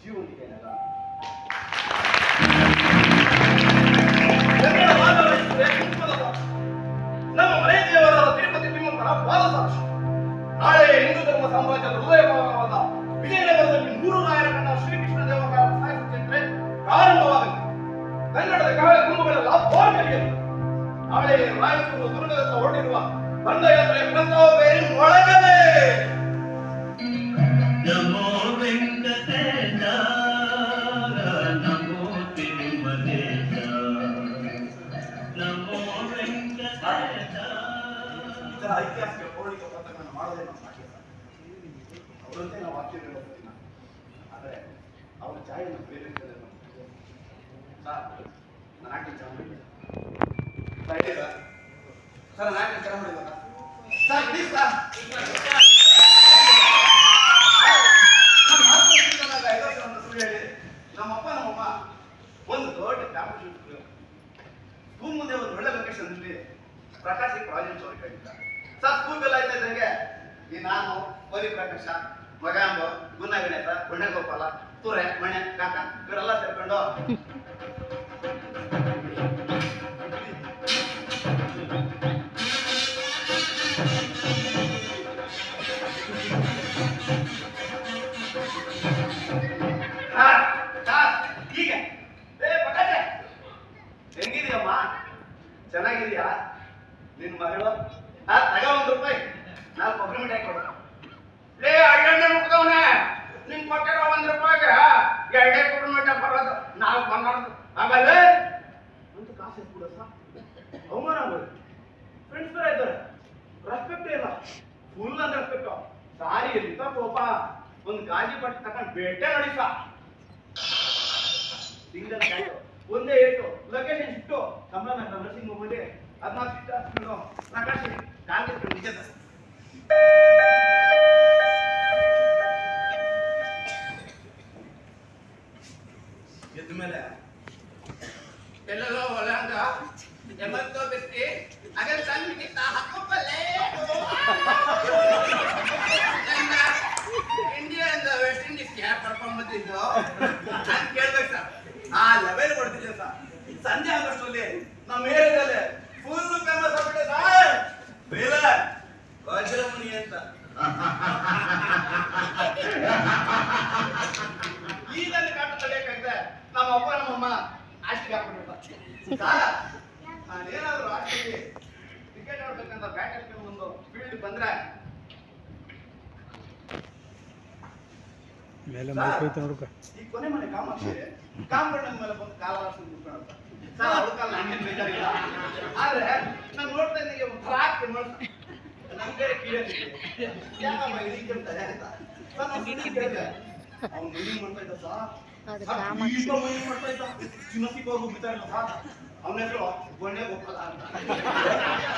ಜೀವನಿಗೆ. ನಮ್ಮ ಮನೆ ದೇವರಾದ ತಿರುಪತಿ ತಿಮ್ಮಪ್ಪನ ಪಾದ ಸಾಕ್ಷಿ. ನಾಳೆ ಹಿಂದೂ ಧರ್ಮ ಸಾಮ್ರಾಜ್ಯದ ಹೃದಯ ಭಾಗವಾದ ವಿಜಯನಗರದಲ್ಲಿ ಮೂರು ರಾಯರ ಕಂಡ ಶ್ರೀಕೃಷ್ಣ ದೇವರ ಸಾಹಿತ್ಯ ಚರಿತ್ರೆ ಪ್ರಾರಂಭವಾಗಲಿದೆ ಕನ್ನಡದ ಕಹಳೆ ಕುಂಭಗಳೆಲ್ಲ ಬೋರ್ಗಲಿಯರು ನಾಳೆ ರಾಯಚೂರು ದುರ್ಗದತ್ತ ಹೊರಟಿರುವ ದಂಡಯಾತ್ರೆ ಪ್ರಸ್ತಾವ ಬೇರೆ ಒಳಗಡೆ ಐತಿಹಾಸಿಕ ಪೌರಾಣಿಕ ಪಾತ್ರಗಳನ್ನು ಮಾಡೋದೇ ನಮ್ಮ ಸಾಧ್ಯ ಅವರಂತೆ ನಾವು ವಾಕ್ಯ ಹೇಳೋದಿಲ್ಲ ಆದರೆ ಅವರ ಛಾಯೆಯನ್ನು ಪ್ರೇರಿಸಿದರೆ ಸರ್ ಚೆನ್ನಾಗಿ ಮಾಡಿದ್ದೆ ಸರ್ ನಾನು ಮಾಡಿದ್ದೆ ಸರ್ ಪ್ಲೀಸ್ ಸರ್? ನಮ್ಮಪ್ಪ ಒಂದು ದೊಡ್ಡ ಒಂದು ಒಳ್ಳೆ ಲೊಕೇಶನ್ ಪ್ರಾಜೆಕ್ಟ್ ಅವ್ರಿಗೆ ಕಳಿಸಿದ್ದಾರೆ ಆಯ್ತಾ ಇದ್ದಂಗೆ ಈ ನಾನು ಕೋರಿ ಪ್ರಕಾಶ, ಮಗಾಂಬ ಗುನ್ನ ಗಣೇಶ ಗುಣ್ಣ ಗೋಪಾಲ ತುರೆ, ಮಣೆ, ಕಾಕ, ಇವರೆಲ್ಲ ಸೇರ್ಕೊಂಡು ಆ ತಗ ಒಂದ್ ರೂಪಾಯಿ. ನಾಲ್ಕು ಕೊಬ್ಬರಿ ಮಿಠಾಯಿ ಕೊಡು. ಲೇ ಅಣ್ಣೆ ಮುಗ್ದವನೆ. ನಿನ್ ಕೊಟ್ಟಿರೋ ಒಂದ್ ರೂಪಾಯಿಗೆ ಎರಡೇ ಕೊಬ್ಬರಿ ಮಿಠಾಯಿ ಬರೋದು. ನಾಲ್ಕು ಆಮೇಲೆ? ಅಂತ ಕಾಸು ಸರ್? ಅವಮಾನ ಫ್ರೆಂಡ್ಸ್ ಬೇರೆ ಇದ್ದಾರೆ. ರೆಸ್ಪೆಕ್ಟ್ ಇಲ್ಲ. ಫುಲ್ ಅಂದ್ರೆ ರೆಸ್ಪೆಕ್ಟ್ ಸಾರಿ ಕೋಪ. ಒಂದು ಗಾಜಿ ಬಟ್ಟೆ ತಗೊಂಡು ಬೇಟೆ ನೋಡಿ ಸಾ. ಸಿಂಗಲ್ ಕ್ಯಾಟು ಒಂದೇ ಏಟು. ಲೊಕೇಶನ್ ಇಟ್ಟು. ಕಮಲ ನಗರ ನರ್ಸಿಂಗ್ ಹೋಮಲ್ಲಿ ಹದಿನಾಲ್ಕು ಪ್ರಕಾಶ್ ಎದ್ದ ಮೇಲೆ ಎಲ್ಲೆಲ್ಲೋ ಒಳಂಗ, ಎಮ್ಮತ್ತೋ ಹಾಕೋಪಲ್ಲೇ ಇಂಡಿಯಾ ಇಂದ ವೆಸ್ಟ್ ಇಂಡೀಸ್ ಕರ್ಕೊಂಡ್ ಬಂದಿದ್ದು ನಾನು ಸರ್. ಆ ಲೆವೆಲ್ ಕೊಡ್ತಿದ್ದೆ ಸರ್. ಸಂಜೆ ಆಗೋಷ್ಟರಲ್ಲಿ ನಮ್ಮ ಏರಿಯಾದಲ್ಲಿ ಫುಲ್ ಫೇಮಸ್ ಆಗ್ಬಿಟ್ಟೆ ಸರ್ ಬೇಲ ವಜ್ರಮುನಿ ಅಂತ ಕಾಟ ತಡೆಯಕ್ಕಾಗದೆ ನಮ್ಮ ಅಪ್ಪ ನಮ್ಮಮ್ಮ ಆಸ್ತಿಗೆ ಸರ್ ನಾನೇನಾದ್ರು ಆಸ್ತಿಗೆ ಕ್ರಿಕೆಟ್ ಆಡ್ಬೇಕಂತ ಬ್ಯಾಟ್ ಒಂದು ಫೀಲ್ಡ್ ಬಂದ್ರೆ. ಮೇಲೆ ಮೈಕ್ ನೋಡ್ಕ. ಈ ಕೊನೆ ಮನೆ ಕಾಮಾಕ್ಷಿ ಕಾಮಗಣ್ಣನ ಮೇಲೆ ಬಂದು ಕಾಲ ಕೂತ್ಕೊಳ್ಳೋದು. ಸರ್ ಕಾಲ ಬೇಕಾಗಿಲ್ಲ ಆದ್ರೆ ನಾನು ನೋಡ್ತಾ ಇದ್ದಂಗೆ ಒಂದು ಟ್ರಾಕ್ ಮಾಡ್ತಾ ನನ್ ಬೇರೆ ಯಾಕಮ್ಮ ಅಂತ. ಸರ್ ಅದು ಕಾಮಾಕ್ಷಿ. ಇಲ್ಲ ಅವನ ಹೆಸರು ಗೊಂಡೆ ಗೋಪಾಲ ಅಂತ